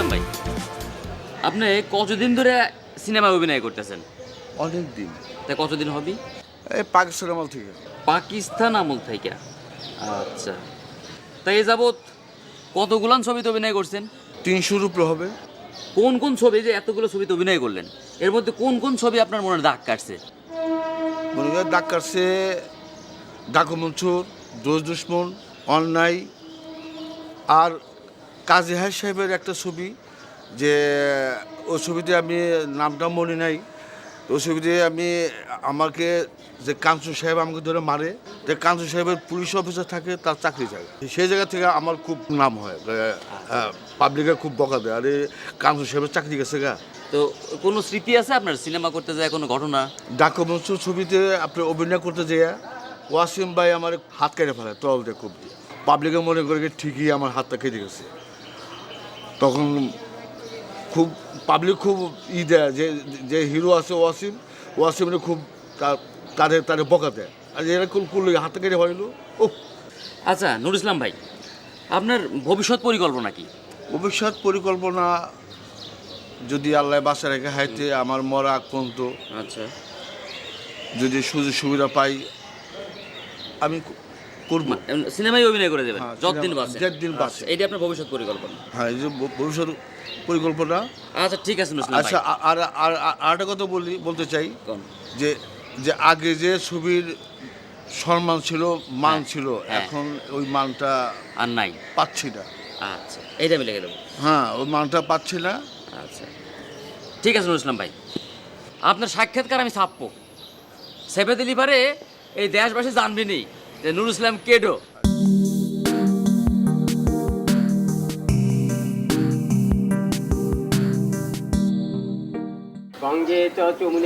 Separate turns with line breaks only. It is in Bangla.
ইসলাম ভাই? আপনি কতদিন ধরে সিনেমায় অভিনয় করতেছেন?
অনেক দিন
তা কতদিন হবে?
এই পাকিস্তান আমল থেকে।
পাকিস্তান আমল থেকে? আচ্ছা। তাই এ যাবৎ কতগুলান ছবিতে অভিনয় করছেন?
তিনশোর উপরে হবে।
কোন কোন ছবি যে এতগুলো ছবিতে অভিনয় করলেন? এর মধ্যে কোন কোন ছবি আপনার মনে দাগ কাটছে?
মনে করেন ডাক কাটছে ডাকু মনসুর দোষ দুশ্মন অন্যায় আর কাজী হাই সাহেবের একটা ছবি যে ওই ছবিতে আমি নামটা মনে নাই। ওই ছবিতে আমি আমাকে যে কাঞ্চু সাহেব আমাকে ধরে মারে যে কাঞ্চু সাহেবের পুলিশ অফিসার থাকে তার চাকরি থাকে সেই জায়গা থেকে আমার খুব নাম হয় পাবলিকে খুব বকা দেয়। আরে কাঞ্চু সাহেবের চাকরি গেছে গা।
তো কোনো স্মৃতি আছে আপনার? সিনেমা করতে যায় কোনো ঘটনা?
ডাকু মনসুর ছবিতে আপনি অভিনয় করতে যেয়ে ওয়াসিম ভাই আমার হাত কেটে ফেলে তল দিয়ে খুব। পাবলিকে মনে করে ঠিকই আমার হাতটা কেটে গেছে। তখন খুব পাবলিক খুব ই দেয় যে যে হিরো আছে ওয়াসিম ওয়াসিমের খুব তার তাদের তাদের বকা দেয়। আর এরা কোন করল হাতটা কেটে ফেলো ও
আচ্ছা নুর ইসলাম ভাই আপনার ভবিষ্যৎ পরিকল্পনা কি?
ভবিষ্যৎ পরিকল্পনা যদি আল্লাহ বাসা রেখে হাইতে আমার মরা আগ পর্যন্ত
আচ্ছা।
যদি সুযোগ সুবিধা পাই আমি করব
সিনেমায় অভিনয় করে দেবেন
হ্যাঁ,
যতদিন বাঁচে।
যতদিন বাঁচে।
এটি আপনার ভবিষ্যৎ পরিকল্পনা?
হ্যাঁ এই যে ভবিষ্যৎ পরিকল্পনা।
আচ্ছা ঠিক আছে
আচ্ছা আর আর আর- আর একটা কথা বলি বলতে চাই যে যে আগে যে ছবির সম্মান ছিল মান
হ্যাঁ,
ছিল
হ্যাঁ।
এখন ওই মানটা
আর নাই?
পাচ্ছি না।
আচ্ছা এইটা আমি লিখে দেবো।
হ্যাঁ ওই মানটা পাচ্ছি না।
আচ্ছা। ঠিক আছে নুর ইসলাম ভাই। আপনার সাক্ষাৎকার আমি ছাপবো। সেভে দিলি পারে এই দেশবাসী জানবেনি যে নুরুল ইসলাম কেডো
চ চুমনে